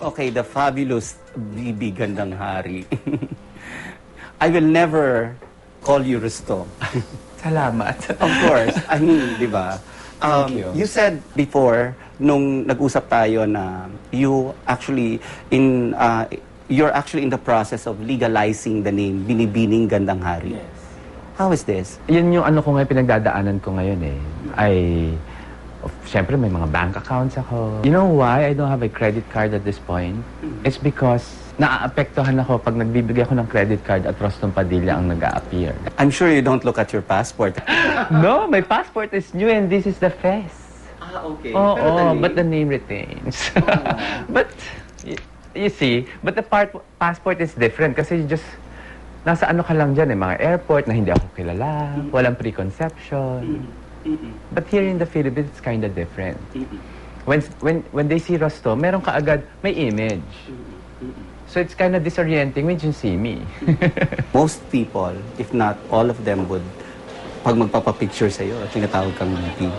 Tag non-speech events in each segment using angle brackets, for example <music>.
Okay, the fabulous Bibi Gandang Hari. <laughs> I will never call you Rusto. <laughs> Salamat. Of course. I mean, di ba? Um, Thank you. said before, nung nag-usap tayo na you actually in uh, you're actually in the process of legalizing the name Binibining Gandang Hari. How is this? Yun yung ano ko ngayon, pinagdadaanan ko ngayon eh. I, of, syempre may mga bank accounts ako. You know why I don't have a credit card at this point? It's because naaapektuhan ako pag nagbibigay ako ng credit card at Rostom Padilla ang nag appear I'm sure you don't look at your passport. <laughs> no, my passport is new and this is the face. ah, okay. Oh, oh, but the name retains. <laughs> but, y- you see, but the part, passport is different kasi you just, nasa ano ka lang dyan eh, mga airport na hindi ako kilala, walang preconception. But here in the Philippines, it's kind of different. When, when, when they see Rosto, meron ka agad, may image. So it's kind of disorienting when you see me. <laughs> Most people, if not all of them would pag magpapapicture sa'yo, tinatawag kang BP.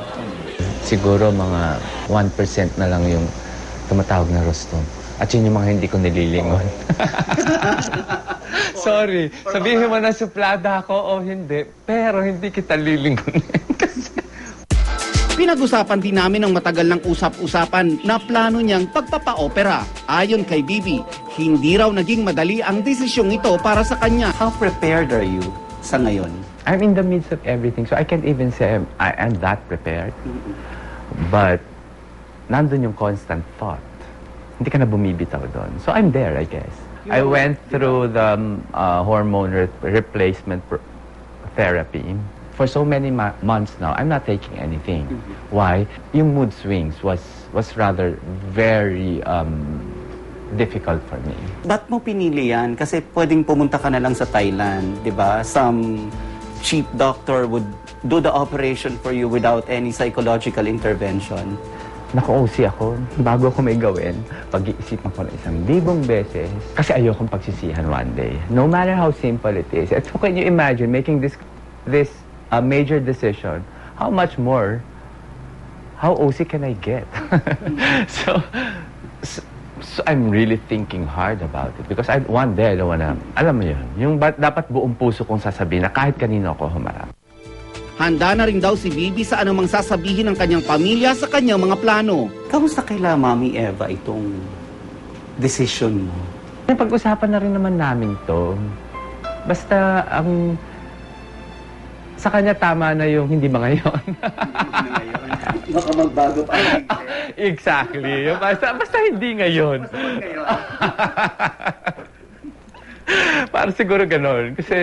Siguro mga 1% na lang yung tumatawag na Rostom. At yun yung mga hindi ko nililingon. <laughs> Sorry, sabihin mo na suplada ako o hindi, pero hindi kita lilingon. <laughs> Pinag-usapan din namin ng matagal ng usap-usapan na plano niyang pagpapa-opera. Ayon kay Bibi, hindi raw naging madali ang desisyong ito para sa kanya. How prepared are you sa ngayon? I'm in the midst of everything, so I can't even say I'm, I am that prepared. But, nandun yung constant thought. Hindi ka na bumibitaw doon. So I'm there, I guess. I went through the um, uh, hormone re- replacement therapy. For so many ma- months now, I'm not taking anything. Why? Yung mood swings was was rather very um, difficult for me. Ba't mo pinili yan? Kasi pwedeng pumunta ka na lang sa Thailand, di ba? Some cheap doctor would do the operation for you without any psychological intervention. Naka-OC ako. Bago ako may gawin, pag-iisipan ko na isang libong beses. Kasi ayokong pagsisihan one day. No matter how simple it is. And so can you imagine making this this uh, major decision? How much more? How OC can I get? <laughs> so, so, so I'm really thinking hard about it. Because I, one day, I don't wanna, alam mo yun, yung ba, dapat buong puso kong sasabihin na kahit kanino ako humarap. Handa na rin daw si Bibi sa anumang sasabihin ng kanyang pamilya sa kanyang mga plano. Kamusta kaila, Mami Eva, itong decision mo? Pag-usapan na rin naman namin to. Basta, ang sa kanya tama na yung hindi mga yon. <laughs> Baka magbago pa. <laughs> exactly. Basta, basta hindi ngayon. <laughs> Para siguro ganon. Kasi,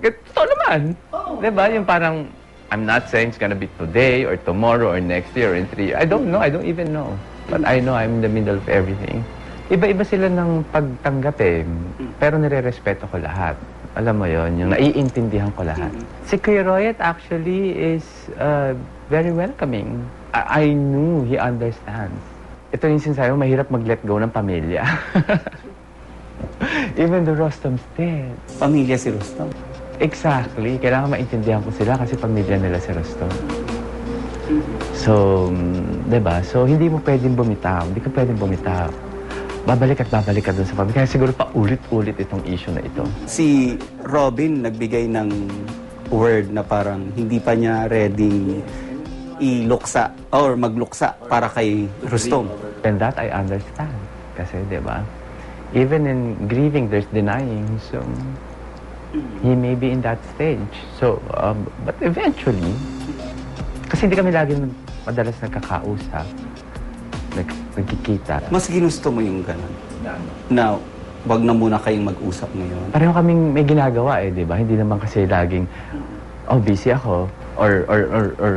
totoo naman. Diba? Yung parang, I'm not saying it's gonna be today or tomorrow or next year or in three years. I don't know. I don't even know. But I know I'm in the middle of everything. Iba-iba sila ng pagtanggap eh. Pero nire-respeto ko lahat. Alam mo yon yung naiintindihan ko lahat. Si Kuya Royet actually is uh, very welcoming. I, I knew he understands. Ito yung sinasabi mahirap mag-let go ng pamilya. <laughs> Even the Rostom's dead. Pamilya si Rustam. Exactly. Kailangan maintindihan ko sila kasi pamilya nila si Rostom. So, mm, 'di ba? So, hindi mo pwedeng bumitaw. Hindi ka pwedeng bumitaw. Babalik at babalik ka dun sa pamilya. Kaya siguro pa ulit-ulit itong issue na ito. Si Robin nagbigay ng word na parang hindi pa niya ready iluksa or magluksa para kay Rustom. And that I understand. Kasi, 'di ba? Even in grieving, there's denying. So, he may be in that stage. So, um, but eventually, kasi hindi kami lagi madalas nagkakausap, nag, nagkikita. Mas ginusto mo yung ganun. Now, wag na muna kayong mag-usap ngayon. Pareho kaming may ginagawa eh, di ba? Hindi naman kasi laging, oh, busy ako. Or, or, or, or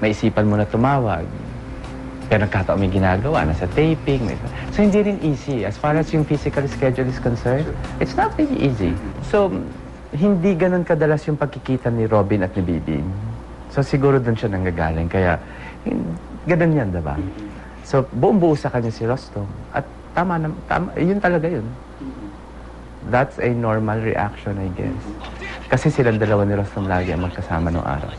may isipan mo na tumawag. Pero nagkataon may ginagawa, nasa taping. May... So, hindi rin easy. As far as yung physical schedule is concerned, it's not really easy. So, hindi ganun kadalas yung pagkikita ni Robin at ni Bibi. So, siguro doon siya nanggagaling. Kaya, ganun yan, diba? So, buong buo sa kanya si Rostom. At tama, na, tama yun talaga yun. That's a normal reaction, I guess. Kasi silang dalawa ni Rostom lagi ang magkasama nung araw.